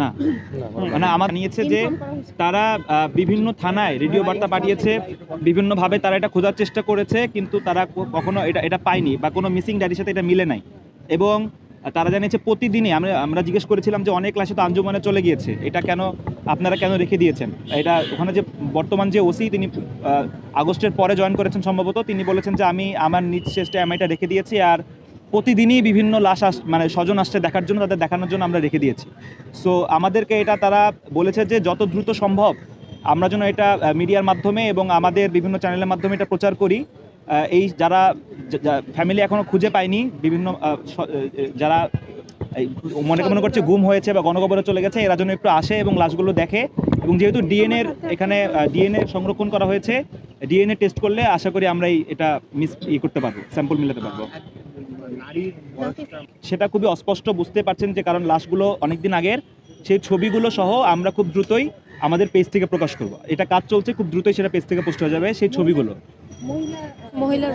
না। মানে আমার নিয়েছে যে তারা বিভিন্ন থানায় রেডিও বার্তা পাঠিয়েছে বিভিন্নভাবে তারা এটা খোঁজার চেষ্টা করেছে কিন্তু তারা কখনো এটা এটা পায়নি বা কোনো মিসিং ডায়েরির সাথে এটা মিলে নাই। এবং তারা জানিয়েছে প্রতিদিনই আমরা আমরা জিজ্ঞেস করেছিলাম যে অনেক ক্লাসে তো আঞ্জুমানে চলে গিয়েছে এটা কেন আপনারা কেন রেখে দিয়েছেন? এটা ওখানে যে বর্তমান যে ওসি তিনি আগস্টের পরে জয়েন করেছেন সম্ভবত তিনি বলেছেন যে আমি আমার নিজ চেষ্টায় আমি এটা রেখে দিয়েছি আর প্রতিদিনই বিভিন্ন লাশ আস মানে স্বজন আসছে দেখার জন্য, তাদের দেখানোর জন্য আমরা রেখে দিয়েছি। সো আমাদেরকে এটা তারা বলেছে যে যত দ্রুত সম্ভব আমরা যেন এটা মিডিয়ার মাধ্যমে এবং আমাদের বিভিন্ন চ্যানেলের মাধ্যমে এটা প্রচার করি। এই যারা ফ্যামিলি এখনও খুঁজে পায়নি, বিভিন্ন যারা মনে মনে করছে গুম হয়েছে বা গণকবরে চলে গেছে, এরা যেন একটু আসে এবং লাশগুলো দেখে। এবং যেহেতু ডিএনএ এখানে ডিএনএ সংরক্ষণ করা হয়েছে ডিএনএ টেস্ট করলে আশা করি আমরা এটা মিস, ই করতে পারব, স্যাম্পল মিলাতে পারব। সেটা খুবই অস্পষ্ট, বুঝতে পারছেন যে কারণ লাশগুলো অনেকদিন আগের। সেই ছবিগুলো সহ আমরা খুব দ্রুতই আমাদের পেজ থেকে প্রকাশ করব। এটা কাজ চলছে, খুব দ্রুতই সেটা পেজ থেকে পোস্ট হয়ে যাবে, সেই ছবিগুলো। মহিলা